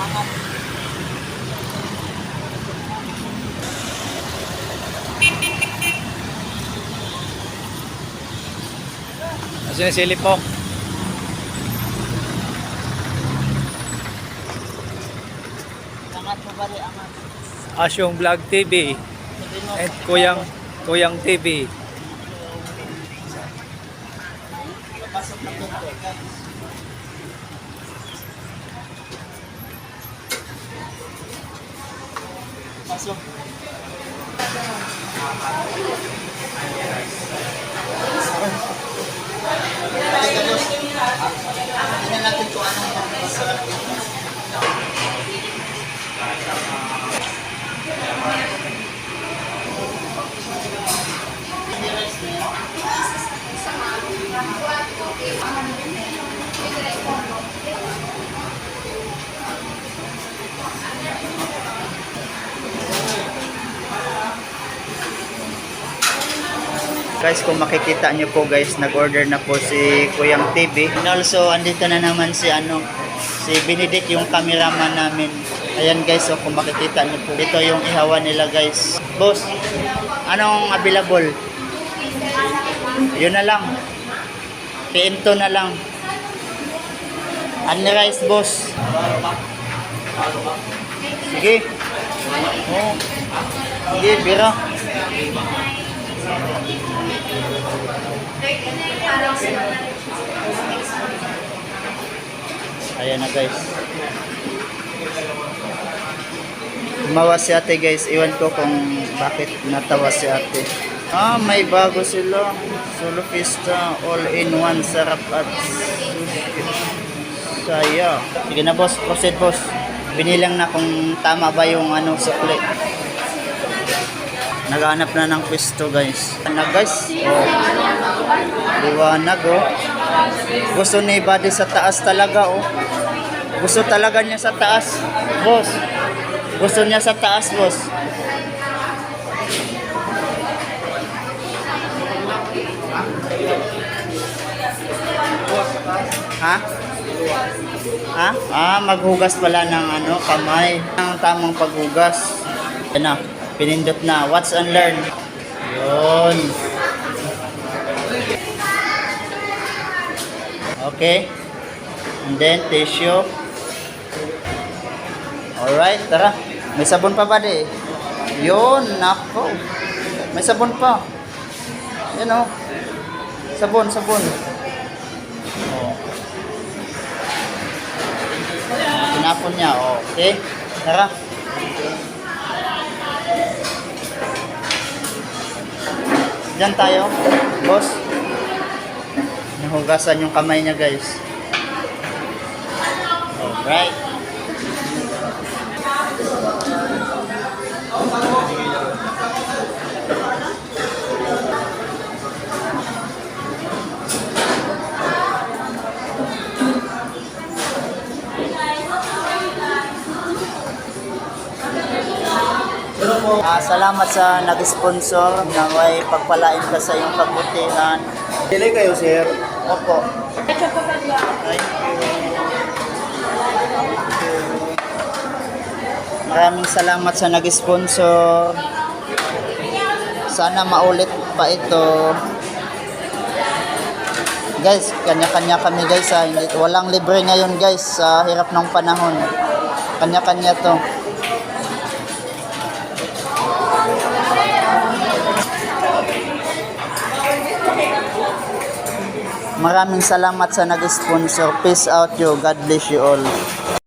Asan yung silip po? Angat mo bali, angat. Asyong Vlog TV and Kuyang Kuyang TV. pasok na Pasok. Guys, kung makikita nyo po guys, nag-order na po si Kuyang TV. And also, andito na naman si ano, si Benedict yung cameraman namin. Ayan guys, so kung makikita nyo po, ito yung ihawa nila guys. Boss, anong available? Yun na lang. PM2 na lang. Ano rice, boss? Sige. Oh. Sige, bira. Ayan na guys. Tumawa si ate guys. Iwan ko kung bakit natawa si ate. Ah, may bago sila. Solo Fiesta All-in-One Sarap at. Saya. Sige na boss. Proceed boss. Binilang na kung tama ba yung ano sukli. Naghanap na ng pwesto guys. Na guys. Oh. Liwanag oh. Gusto ni Buddy sa taas talaga oh. Gusto talaga niya sa taas. Boss. Gusto niya sa taas, boss. Ha? Ha? Ah, maghugas pala ng ano, kamay. Ang tamang paghugas. Yan na, pinindot na. Watch and learn. Yun. Okay. And then, tissue. Alright, tara. May sabon pa ba di? Yun, nako. May sabon pa. Yan o. Sabon, sabon. Oh. Tinapon niya. Oh, okay. Tara. Diyan tayo, boss. Nahugasan yung kamay niya, guys. Alright. Ah, salamat sa nag-sponsor na may pagpalain ka sa iyong kabutihan. Pili kayo, sir. Opo. Thank you. Maraming salamat sa nag-sponsor. Sana maulit pa ito. Guys, kanya-kanya kami guys ha. Hindi, walang libre ngayon guys sa hirap ng panahon. Kanya-kanya to. Maraming salamat sa nag-sponsor. Peace out you. God bless you all.